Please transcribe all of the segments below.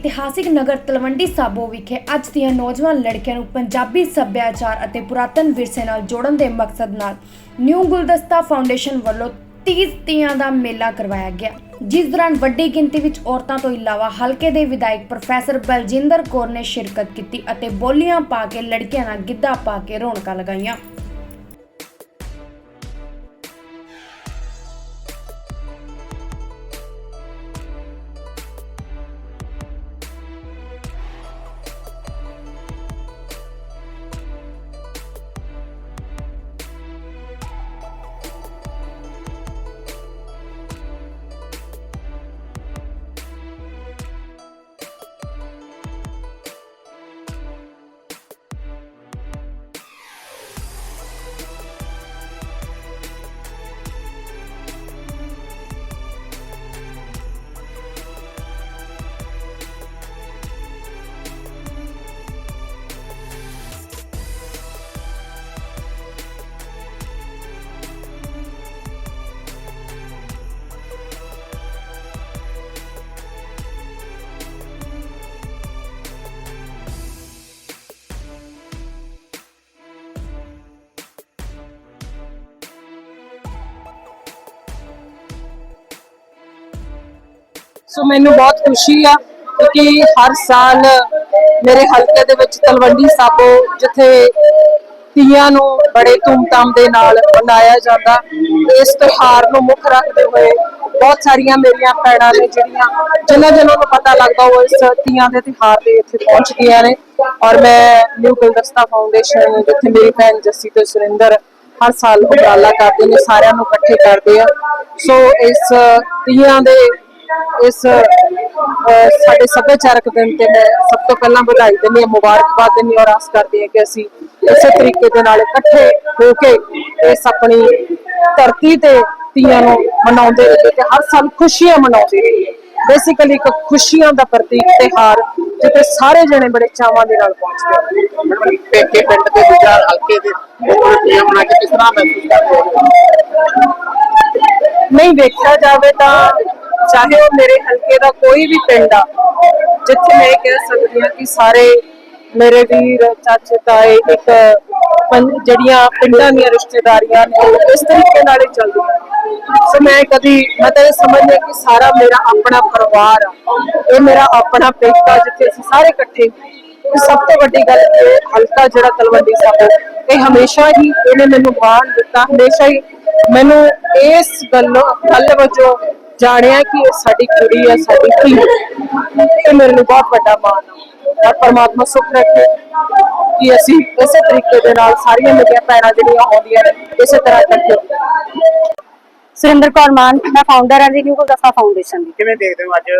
ਇਤਿਹਾਸਿਕ ਨਗਰ ਤਲਵੰਡੀ ਸਾਬੋ ਵਿਖੇ ਅੱਜ ਦੀਆਂ ਨੌਜਵਾਨ ਲੜਕੀਆਂ ਨੂੰ ਪੰਜਾਬੀ ਸੱਭਿਆਚਾਰ ਅਤੇ ਪੁਰਾਤਨ ਵਿਰਸੇ ਨਾਲ ਜੋੜਨ ਦੇ ਮਕਸਦ ਨਾਲ ਨਿਊ ਗੁਲਦਸਤਾ ਫਾਊਂਡੇਸ਼ਨ ਵੱਲੋਂ 30 ਤੀਆਂ ਦਾ ਮੇਲਾ ਕਰਵਾਇਆ ਗਿਆ। ਜਿਸ ਦੌਰਾਨ ਵੱਡੀ ਗਿਣਤੀ ਵਿੱਚ ਔਰਤਾਂ ਤੋਂ ਇਲਾਵਾ ਹਲਕੇ ਦੇ ਵਿਧਾਇਕ ਪ੍ਰੋਫੈਸਰ ਬਲਜਿੰਦਰ ਕੌਰ ਨੇ ਸ਼ਿਰਕਤ ਕੀਤੀ ਅਤੇ ਬੋਲੀਆਂ ਪਾ ਕੇ ਲੜਕੀਆਂ ਨਾਲ ਗਿੱਧਾ ਪਾ ਕੇ ਰੌਣਕਾਂ ਲਗਾਈਆਂ। ਸੋ ਮੈਨੂੰ ਬਹੁਤ ਖੁਸ਼ੀ ਆ ਕਿ ਹਰ ਸਾਲ ਮੇਰੇ ਹਲਕੇ ਦੇ ਵਿੱਚ ਤਲਵੰਡੀ ਸਾਬੋ, ਜਿੱਥੇ ਤੀਆਂ ਨੂੰ ਬੜੇ ਧੂਮਧਾਮ ਦੇ ਨਾਲ ਮਨਾਇਆ ਜਾਂਦਾ, ਇਸ ਤਿਉਹਾਰ ਨੂੰ ਮੁੱਖ ਰੱਖਦੇ ਹੋਏ ਬਹੁਤ ਸਾਰੀਆਂ ਮੇਰੀਆਂ ਭੈਣਾਂ ਨੇ ਜਿਹੜੀਆਂ, ਜਿਨ੍ਹਾਂ ਜਿਨ੍ਹਾਂ ਨੂੰ ਪਤਾ ਲੱਗਦਾ ਉਹ ਇਸ ਤੀਆਂ ਦੇ ਤਿਉਹਾਰ ਤੇ ਇੱਥੇ ਪਹੁੰਚਦੀਆਂ ਨੇ। ਔਰ ਮੈਂ ਨਿਊ ਗੁਲਦਸਤਾ ਫਾਊਂਡੇਸ਼ਨ ਜਿੱਥੇ ਮੇਰੀ ਭੈਣ ਜੱਸੀ ਤੇ ਸੁਰਿੰਦਰ ਹਰ ਸਾਲ ਉਪਰਾਲਾ ਕਰਦੇ ਨੇ, ਸਾਰਿਆਂ ਨੂੰ ਇਕੱਠੇ ਕਰਦੇ ਆ। ਸੋ ਇਸ ਤੀਆਂ ਦੇ ਇਸ ਸਾਡੇ ਸੱਭਿਆਚਾਰਕ ਦਿਨ ਤੇ ਮੈਂ ਸਭ ਤੋਂ ਪਹਿਲਾਂ ਵਧਾਈ ਦਿੰਦੀ ਹਾਂ ਮੁਬਾਰਕਬਾਦ ਦਿੰਦੀ ਹਾਂ ਔਰ ਆਸ ਕਰਦੀ ਹਾਂ ਕਿ ਅਸੀਂ ਇਸੇ ਤਰੀਕੇ ਦੇ ਨਾਲ ਇਕੱਠੇ ਹੋ ਕੇ ਇਸ ਆਪਣੀ ਧਰਤੀ ਤੇ ਤੀਆਂ ਨੂੰ ਮਨਾਉਂਦੇ ਰਹੀਏ ਤੇ ਹਰ ਸਾਲ ਖੁਸ਼ੀਆਂ ਮਨਾਉਂਦੇ ਰਹੀਏ। ਬੇਸਿਕਲੀ ਇੱਕ ਖੁਸ਼ੀਆਂ ਦਾ ਪ੍ਰਤੀਕ ਤਿਉਹਾਰ ਜਿੱਥੇ ਸਾਰੇ ਜਣੇ ਬੜੇ ਚਾਵਾਂ ਦੇ ਨਾਲ ਪਹੁੰਚਦੇ ਹਨ। ਪੇਕੇ ਪਿੰਡ ਦੇ ਵਿਚਾਰ ਹਲਕੇ ਦੇ ਨੂੰ ਟੀਮ ਬਣਾ ਕੇ ਕਿਸ ਤਰ੍ਹਾਂ ਮਹਿਸੂਸ ਕਰਦੇ ਹੋ? ਨਹੀਂ ਵੇਖਿਆ ਜਾਵੇ ਤਾਂ ਚਾਹੇ ਉਹ ਮੇਰੇ ਹਲਕੇ ਦਾ ਕੋਈ ਵੀ ਪਿੰਡ ਆ, ਜਿੱਥੇ ਮੈਂ ਇਹ ਕਹਿ ਸਕਦੀ ਹਾਂ ਕਿ ਸਾਰੇ ਮੇਰੇ ਵੀਰ, ਚਾਚੇ, ਤਾਏ, ਇੱਕ ਜਿਹੜੀਆਂ ਪਿੰਡਾਂ ਦੀਆਂ ਰਿਸ਼ਤੇਦਾਰੀਆਂ ਨੇ ਇਸ ਤਰੀਕੇ ਨਾਲ ਹੀ ਚੱਲਦੀਆਂ ਸੋ ਮੈਂ ਕਦੀ, ਮੈਂ ਤਾਂ ਇਹ ਸਮਝਦੀ ਕਿ ਸਾਰਾ ਮੇਰਾ ਆਪਣਾ ਪਰਿਵਾਰ ਆ। ਇਹ ਮੇਰਾ ਆਪਣਾ ਪੇਕਾ ਜਿੱਥੇ ਅਸੀਂ ਸਾਰੇ ਇਕੱਠੇ ਤੇ ਸਭ ਤੋਂ ਵੱਡੀ ਗੱਲ ਇਹ ਹਲਕਾ ਜਿਹੜਾ ਤਲਵੰਡੀ ਸਾਹਿਬ ਇਹ ਹਮੇਸ਼ਾ ਹੀ ਇਹਨੇ ਮੈਨੂੰ ਮਾਣ ਦਿੱਤਾ, ਹਮੇਸ਼ਾ ਹੀ ਮੈਨੂੰ ਇਸ ਗੱਲੋਂ ਗੱਲ ਵਜੋਂ ਜਾਣਿਆ ਕਿ ਇਹ ਸਾਡੀ ਕੁੜੀ ਹੈ ਸਾਡੀ ਧੀ। ਇਹ ਮੇਰੇ ਲਈ ਬਹੁਤ ਵੱਡਾ ਮਾਣ ਹੈ ਪਰਮਾਤਮਾ ਸੁਖ ਰੱਖੇ ਕਿ ਅਸੀਂ ਇਸੇ ਤਰੀਕੇ ਦੇ ਨਾਲ ਸਾਰੀਆਂ ਮੇਰੀਆਂ ਭੈਣਾਂ ਜਿਹੜੀਆਂ ਆਉਂਦੀਆਂ ਨੇ ਇਸੇ ਤਰ੍ਹਾਂ ਹੋਈਏ। ਸੁਰਿੰਦਰ ਕੌਰ ਮਾਨ ਮੈਂ ਫਾਊਂਡਰ ਹਾਂ ਜੀ ਨਿਊ ਗੁਲਦਸਤਾ ਫਾਊਂਡੇਸ਼ਨ ਦੀ ਕਿਵੇਂ ਦੇਖਦੇ ਹੋ ਅੱਜ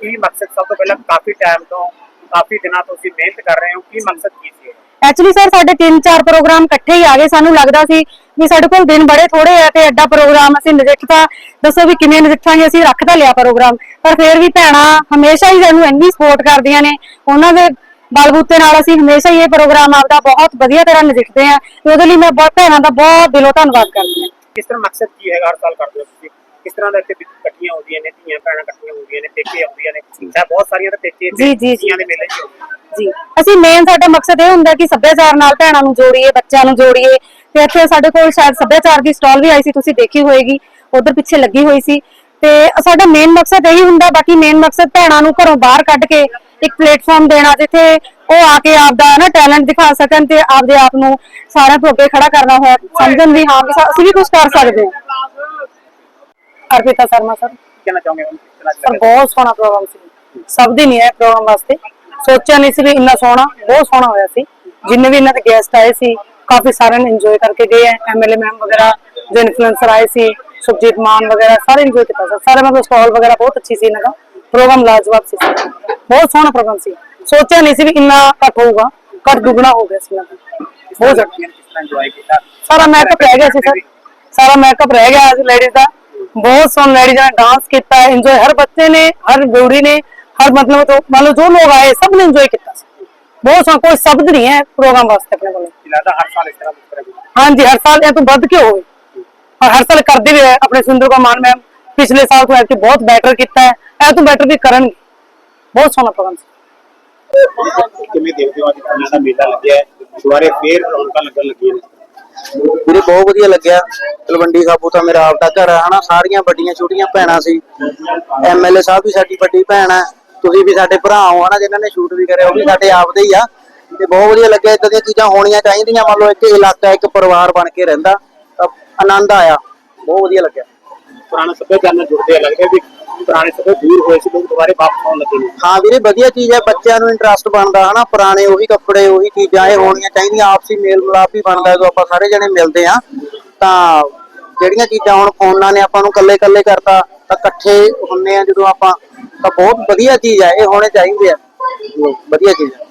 ਕੀ ਮਕਸਦ ਸਭ ਤੋਂ ਪਹਿਲਾਂ ਕਾਫੀ ਟਾਈਮ ਤੋਂ ਕਾਫੀ ਦਿਨਾਂ ਤੋਂ ਤੁਸੀਂ ਮਿਹਨਤ ਕਰ ਰਹੇ ਹੋ ਕੀ ਮਕਸਦ ਕੀ ਸੀ ਐਕਚੁਅਲੀ ਸਰ ਸਾਡੇ 3-4 ਪ੍ਰੋਗਰਾਮ ਇਕੱਠੇ ਹੀ ਆ ਗਏ। ਸਾਨੂੰ ਲੱਗਦਾ ਸੀ ਵੀ ਸਾਡੇ ਕੋਲ ਦਿਨ ਬੜੇ ਥੋੜੇ ਆ ਤੇ ਐਡਾ ਪ੍ਰੋਗਰਾਮ ਅਸੀਂ ਨਜਿੱਠਤਾ ਦੱਸੋ ਵੀ ਕਿਵੇਂ ਨਜਿੱਠਾਂਗੇ ਅਸੀਂ ਰੱਖ ਤਾਂ ਲਿਆ ਪ੍ਰੋਗਰਾਮ ਪਰ ਫਿਰ ਵੀ ਭੈਣਾਂ ਹਮੇਸ਼ਾ ਹੀ ਸਾਨੂੰ ਇੰਨੀ ਸਪੋਰਟ ਕਰਦੀਆਂ ਨੇ। ਉਹਨਾਂ ਦੇ ਬਲਬੂਤੇ ਨਾਲ ਅਸੀਂ ਹਮੇਸ਼ਾ ਹੀ ਇਹ ਪ੍ਰੋਗਰਾਮ ਆਪਦਾ ਬਹੁਤ ਵਧੀਆ ਤਰ੍ਹਾਂ ਨਜਿੱਠਦੇ ਆ ਤੇ ਉਹਦੇ ਲਈ ਮੈਂ ਬਹੁਤ ਭੈਣਾਂ ਦਾ ਬਹੁਤ ਦਿਲੋਂ ਧੰਨਵਾਦ ਕਰਦੀ ਹਾਂ। ਕਿਸ ਤਰ੍ਹਾਂ ਮਕਸਦ ਕੀ ਹੈਗਾ ਹਰ ਸਾਲ ਕਰਦੇ ਹੋ ਤੁਸੀਂ? ਕਿਸ ਤਰ੍ਹਾਂ ਦਾ ਇੱਥੇ ਇਕੱਠੀਆਂ ਹੁੰਦੀਆਂ ਨੇ ਧੀਆਂ ਭੈਣਾਂ ਇਕੱਠੀਆਂ ਹੁੰਦੀਆਂ ਨੇ ਪੇਕੇ ਆਉਂਦੀਆਂ ਨੇ? ਬਹੁਤ ਸਾਰੀਆਂ ਤਾਂ ਪੇਕੇ ਜੀ, ਜੀ, ਦੇ ਮੇਲੇ 'ਚ। ਜੀ। ਅਸੀਂ ਮੇਨ ਸਾਡਾ ਮਕਸਦ ਇਹ ਹੁੰਦਾ ਕਿ ਸੱਭਿਆਚਾਰ ਨਾਲ ਭੈਣਾਂ ਨੂੰ ਜੋੜੀਏ ਬੱਚਿਆਂ ਨੂੰ ਜੋੜੀਏ। ਤੇ ਇੱਥੇ ਸਾਡੇ ਕੋਲ ਸ਼ਾਇਦ ਸੱਭਿਆਚਾਰ ਦੀ ਸਟਾਲ ਵੀ ਆਈ ਸੀ ਤੁਸੀਂ ਦੇਖੀ ਹੋਏਗੀ। ਉਧਰ ਪਿੱਛੇ ਲੱਗੀ ਹੋਈ ਸੀ। ਤੇ ਸਾਡਾ ਮੇਨ ਮਕਸਦ ਇਹੀ ਹੁੰਦਾ ਬਾਕੀ ਮੇਨ ਮਕਸਦ ਭੈਣਾਂ ਨੂੰ ਘਰੋਂ ਬਾਹਰ ਕੱਢ ਕੇ ਇੱਕ ਪਲੇਟਫਾਰਮ ਦੇਣਾ ਜਿੱਥੇ ਉਹ ਆ ਕੇ ਆਪਦਾ ਨਾ ਟੈਲੈਂਟ ਦਿਖਾ ਸਕਣ ਤੇ ਆਪਦੇ ਆਪ ਨੂੰ ਸਾਰਿਆਂ ਤੋਂ ਅੱਗੇ ਖੜਾ ਕਰਨਾ ਹੋਇਆ। ਸਮਝਣ ਵੀ ਹਾਂ ਵੀ ਅਸੀਂ ਵੀ ਕੁਝ ਕਰ ਸਕਦੇ ਹਾਂ। ਅਰਪਿਤਾ ਸ਼ਰਮਾ ਸਰ। ਕਹਿਣਾ ਚਾਹੋਗੇ ਸਰ ਬਹੁਤ ਸੋਹਣਾ ਪ੍ਰੋਗਰਾਮ ਸੀ। ਸਭ ਦੀ ਨਹੀਂ ਹੈ ਪ੍ਰੋਗਰਾਮ ਵਾਸਤੇ। ਸੋਚਿਆ ਨਹੀਂ ਸੀ ਵੀ ਇੰਨਾ ਸੋਹਣਾ, ਬਹੁਤ ਸੋਹਣਾ ਹੋਇਆ ਸੀ। ਜਿੰਨੇ ਵੀ ਇਹਨਾਂ ਦੇ ਗੈਸਟ ਆਏ ਸੀ, ਕਾਫੀ ਸਾਰਿਆਂ ਨੇ ਇੰਜੋਏ ਕਰਕੇ ਗਏ ਹੈ ਐਮਐਲਏ ਮੈਮ ਵਗੈਰਾ, ਜੋ ਇਨਫਲੂਐਂਸਰ ਆਏ ਸੀ, ਸੁਖਜੀਤ ਮਾਨ ਵਗੈਰਾ, ਸਾਰੇ ਇੰਜੋਏ ਕੀਤਾ ਸਰ। ਸਾਰੇ ਮਤਲਬ ਸਟਾਲ ਵਗੈਰਾ ਬਹੁਤ ਅੱਛੀ ਸੀ ਇਹਨਾਂ ਦਾ। ਪ੍ਰੋਗਰਾਮ ਲਾਜਵਾਬ ਸੀ ਬਹੁਤ ਸੋਹਣਾ ਪ੍ਰੋਗਰਾਮ ਸੀ। ਸੋਚਿਆ ਨਹੀਂ ਸੀ ਵੀ ਇੰਨਾ ਘੱਟ ਹੋਊਗਾ, ਘੱਟ ਦੁੱਗਣਾ ਹੋ ਗਿਆ ਸੀ ਇਹਨਾਂ ਦਾ। ਬਹੁਤ ਜ਼ਿਆਦਾ। ਸਾਰਾ ਮੇਕਅਪ ਰਹਿ ਗਿਆ ਸੀ ਸਰ। ਸਾਰਾ ਮੇਕਅਪ ਰਹਿ ਗਿਆ ਸੀ ਲੇਡੀਜ਼ ਦਾ। ਬਹੁਤ ਸੋਹਣਾ ਲੇਡੀਜ਼ ਨੇ ਡਾਂਸ ਕੀਤਾ। ਇੰਜੋਏ ਹਰ ਬੱਚੇ ਨੇ, ਹਰ ਬਿਊਟੀ ਨੇ। ਹਰ ਮਤਲਬ ਤੋਂ ਮੰਨ ਲਓ ਜੋ ਲੋਕ ਆਏ ਸਭ ਨੇ ਇੰਜੋਏ ਕੀਤਾ ਸੀ ਬਹੁਤ ਸੋਹਣਾ ਕੋਈ ਸ਼ਬਦ ਨਹੀਂ ਹੈ ਪ੍ਰੋਗਰਾਮ ਵਾਸਤੇ ਆਪਣੇ ਕੋਲ ਲੱਗਦਾ ਹਰ ਸਾਲ ਇਸ ਤਰ੍ਹਾਂ ਕੁਝ ਕਰਾਂਗੇ ਹਾਂਜੀ ਹਰ ਸਾਲ ਇਹ ਤੋਂ ਵੱਧ ਕੇ ਹੋਵੇ ਔਰ ਹਰ ਸਾਲ ਕਰਦੇ ਵੀ ਹੈ ਆਪਣੇ ਸੁੰਦਰ ਕੋ ਮਾਨ ਮੈਮ ਪਿਛਲੇ ਸਾਲ ਤੋਂ ਐਤਕੀ ਬਹੁਤ ਬੈਟਰ ਕੀਤਾ ਹੈ ਇਹ ਤੋਂ ਬੈਟਰ ਵੀ ਕਰਨਗੇ ਬਹੁਤ ਸੋਹਣਾ ਪ੍ਰੋਗਰਾਮ ਸੀ ਕਿਵੇਂ ਦੇਖਦੇ ਹੋ ਅੱਜ ਤੀਆਂ ਦਾ ਮੇਲਾ ਲੱਗਿਆ ਹੈ? ਦੁਬਾਰੇ ਫੇਰ ਰੌਣਕਾਂ ਲੱਗਣ ਲੱਗੀਆਂ ਨੇ। ਵੀਰੇ ਬਹੁਤ ਵਧੀਆ ਲੱਗਿਆ। ਤਲਵੰਡੀ ਸਾਬੂ ਤਾਂ ਮੇਰਾ ਆਪਦਾ ਘਰ ਹੈ ਹਨਾ? ਸਾਰੀਆਂ ਵੱਡੀਆਂ ਛੋਟੀਆਂ ਭੈਣਾਂ ਸੀ। ਐਮਐਲਏ ਸਾਹਿਬ ਵੀ ਸਾਡੀ ਵੱਡੀ ਭੈਣ ਹੈ ਤੁਸੀਂ ਵੀ ਸਾਡੇ ਭਰਾ ਹੋ ਹਨਾ ਜਿਨ੍ਹਾਂ ਨੇ ਸ਼ੂਟ ਵੀ ਕਰਿਆ ਉਹ ਵੀ ਸਾਡੇ ਆਪਦੇ ਹੀ ਆ। ਤੇ ਬਹੁਤ ਵਧੀਆ ਲੱਗਿਆ ਇਦਾਂ ਦੀਆਂ ਚੀਜ਼ਾਂ ਹੋਣੀਆਂ ਚਾਹੀਦੀਆਂ ਮੰਨ ਲਓ ਇੱਕ ਇਲਾਕਾ ਇੱਕ ਪਰਿਵਾਰ ਬਣ ਕੇ ਰਹਿੰਦਾ ਤਾਂ ਆਨੰਦ ਆਇਆ। ਬਹੁਤ ਵਧੀਆ ਲੱਗਿਆ। ਪੁਰਾਣਾ ਸੱਭਿਆਚਾਰ ਨਾਲ ਜੁੜਦੇ ਆ ਲੱਗਦਾ ਵੀ ਪੁਰਾਣੇ ਸੱਭਿਆਚਾਰ ਦੂਰ ਹੋਏ ਸੀ ਲੋਕ ਦੁਬਾਰੇ ਵਾਪਸ ਆਉਣ ਲੱਗੇ ਨੇ। ਹਾਂ ਵੀਰੇ ਵਧੀਆ ਚੀਜ਼ ਹੈ ਬੱਚਿਆਂ ਨੂੰ ਇੰਟਰਸਟ ਬਣਦਾ ਹਨਾ ਪੁਰਾਣੇ ਉਹੀ ਕੱਪੜੇ ਉਹੀ ਚੀਜ਼ਾਂ ਇਹ ਹੋਣੀਆਂ ਚਾਹੀਦੀਆਂ ਆਪਸੀ ਮੇਲ ਮਿਲਾਪ ਹੀ ਬਣਦਾ ਜਦੋਂ ਆਪਾਂ ਸਾਰੇ ਜਣੇ ਮਿਲਦੇ ਆ ਤਾਂ ਜਿਹੜੀਆਂ ਚੀਜ਼ਾਂ ਹੁਣ ਫੋਨਾਂ ਨੇ ਆਪਾਂ ਨੂੰ ਕੱਲੇ ਕੱਲੇ ਕਰਤਾ ਤਾਂ ਇਕੱਠੇ ਹੁੰਨੇ ਆ ਜਦੋਂ ਆਪਾਂ ਤਾਂ ਬਹੁਤ ਵਧੀਆ ਚੀਜ਼ ਆ ਇਹ ਹੋਣੇ ਚਾਹੀਦੇ ਆ। ਵਧੀਆ ਚੀਜ਼ ਆ।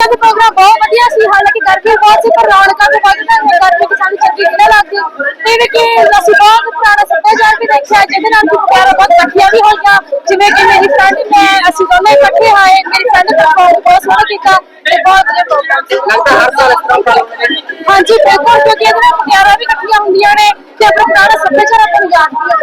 ਦਾ ਪ੍ਰੋਗਰਾਮ ਬਹੁਤ ਵਧੀਆ ਸੀ ਹਾਲਾਂਕਿ ਗਰਮੀ ਬਹੁਤ ਸੀ ਪਰ ਰੌਣਕਾਂ ਤੋਂ ਵੱਧ ਤਾਂ ਗਰਮੀ ਕਿ ਸਾਨੂੰ ਚੰਗੀ ਤਰ੍ਹਾਂ ਲੱਗਦੀ ਤੇ ਵੀ ਕਿ ਅਸੀਂ ਬਹੁਤ ਪੁਰਾਣਾ ਸੱਭਿਆਚਾਰ ਵੀ ਦੇਖਿਆ ਜਿਹਦੇ ਨਾਲ ਪਿਆਰਾ ਬਹੁਤ ਇਕੱਠੀਆਂ ਵੀ ਹੋਈਆਂ। ਜਿਵੇਂ ਕਿ ਮੇਰੀ ਫਰੈਂਡ ਮੈਂ ਅਸੀਂ ਦੋਨੇ ਇਕੱਠੇ ਆਏ ਮੇਰੀ ਫਰੈਂਡ ਦਾ ਬਹੁਤ ਬਹੁਤ ਸੋਹਣਾ ਕੀਤਾ ਤੇ ਬਹੁਤ ਵਧੀਆ ਪ੍ਰੋਗਰਾਮ ਸੀ। ਲੱਗਦਾ ਹਰ ਸਾਲ ਇਸ ਤਰ੍ਹਾਂ ਕਰਦੇ ਹਾਂਜੀ ਬਿਲਕੁਲ ਕਿਉਂਕਿ ਇਹਦੇ ਨਾਲ ਪਿਆਰਾ ਵੀ ਇਕੱਠੀਆਂ ਹੁੰਦੀਆਂ ਨੇ ਤੇ ਆਪਣਾ ਪੁਰਾਣਾ ਸੱਭਿਆਚਾਰ ਆਪਾਂ ਨੂੰ ਯਾਦ ਵੀ